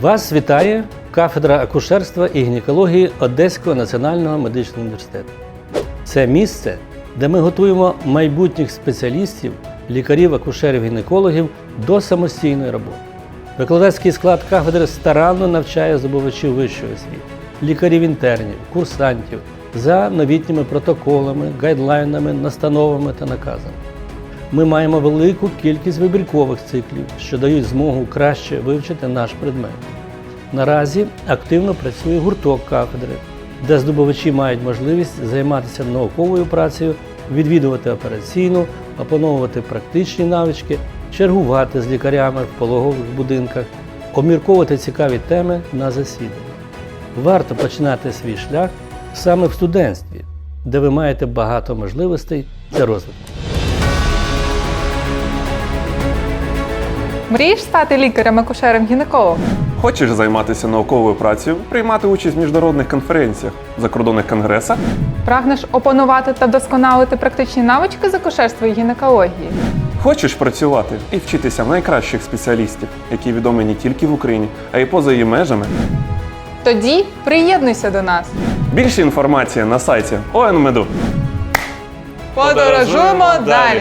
Вас вітає кафедра акушерства і гінекології Одеського національного медичного університету. Це місце, де ми готуємо майбутніх спеціалістів, лікарів, акушерів, гінекологів до самостійної роботи. Викладацький склад кафедри старанно навчає здобувачів вищої освіти, лікарів-інтернів, курсантів за новітніми протоколами, гайдлайнами, настановами та наказами. Ми маємо велику кількість вибіркових циклів, що дають змогу краще вивчити наш предмет. Наразі активно працює гурток кафедри, де здобувачі мають можливість займатися науковою працею, відвідувати операційну, опановувати практичні навички, чергувати з лікарями в пологових будинках, обмірковувати цікаві теми на засіданні. Варто починати свій шлях саме в студентстві, де ви маєте багато можливостей для розвитку. Мрієш стати лікарем, акушером, гінекологом? Хочеш займатися науковою працею, приймати участь в міжнародних конференціях, закордонних конгресах? Прагнеш опанувати та вдосконалити практичні навички з акушерства і гінекології? Хочеш працювати і вчитися в найкращих спеціалістів, які відомі не тільки в Україні, а й поза її межами? Тоді приєднуйся до нас. Більше інформації на сайті ОНМЕДу. Подорожуємо далі!